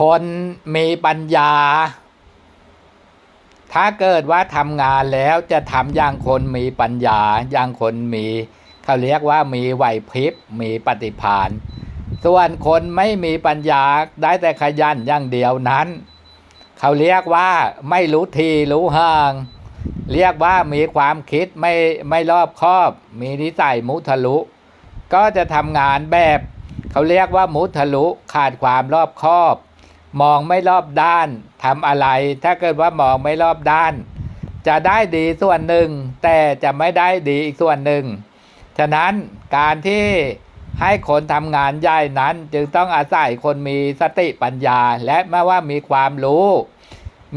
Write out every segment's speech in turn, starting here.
คนมีปัญญา ถ้าเกิดว่าทำงานแล้วจะทำอย่างคนมีปัญญา อย่างคนมีเขาเรียกว่ามีไหวพริบ มีปฏิภาณ ส่วนคนไม่มีปัญญาได้แต่ขยันอย่างเดียวนั้น เขาเรียกว่าไม่รู้ทีรู้ห่าง เรียกว่ามีความคิดไม่ไม่รอบคอบ มีนิสัยมุทะลุ ก็จะทำงานแบบ เขาเรียกว่ามุทะลุขาดความรอบคอบ มองไม่รอบด้านทำอะไร ถ้าเกิดว่ามองไม่รอบด้าน จะได้ดีส่วนหนึ่ง แต่จะไม่ได้ดีอีกส่วนหนึ่ง ฉะนั้นการที่ให้คนทำงานใหญ่นั้นจึงต้องอาศัยคนมีสติปัญญา และไม่ว่ามีความรู้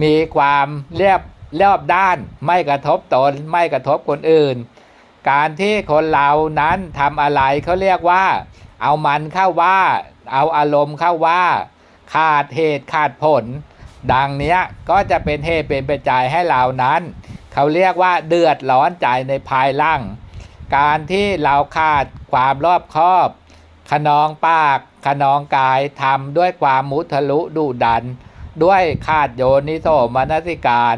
มีความเรียบรียบด้าน ไม่กระทบตน ไม่กระทบคนอื่น การที่คนเรานั้นทำอะไรเขาเรียกว่า เอามันเข้าว่า เอาอารมณ์เข้าว่า ขาดเหตุขาดผล ดังนี้ก็จะเป็นเหตุเป็นปัจจัยให้เรานั้น เขาเรียกว่าเดือดร้อนใจในภายหล่าง การที่เราขาดความรอบคอบขนองปากขนองกายทำด้วยความมุทะลุดุดัน ด้วยขาดโยนิโสมนสิการ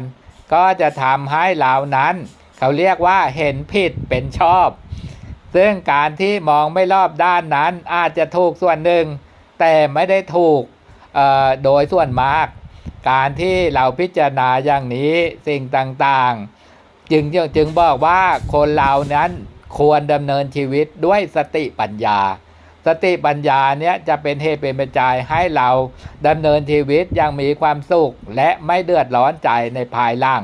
ก็จะทำให้เรานั้น เขาเรียกว่าเห็นผิดเป็นชอบ ซึ่งการที่มองไม่รอบด้านนั้นอาจจะถูกส่วนหนึ่ง แต่ไม่ได้ถูก โดยส่วนมาก การที่เราพิจารณาอย่างนี้สิ่งต่างๆ จึงจึงบอกว่าคนเรานั้นควรดำเนินชีวิตด้วยสติปัญญา สติปัญญาเนี้ยจะเป็นเหตุเป็นปัจจัยให้เราดำเนินชีวิตอย่างมีความสุข และไม่เดือดร้อนใจในภายหลัง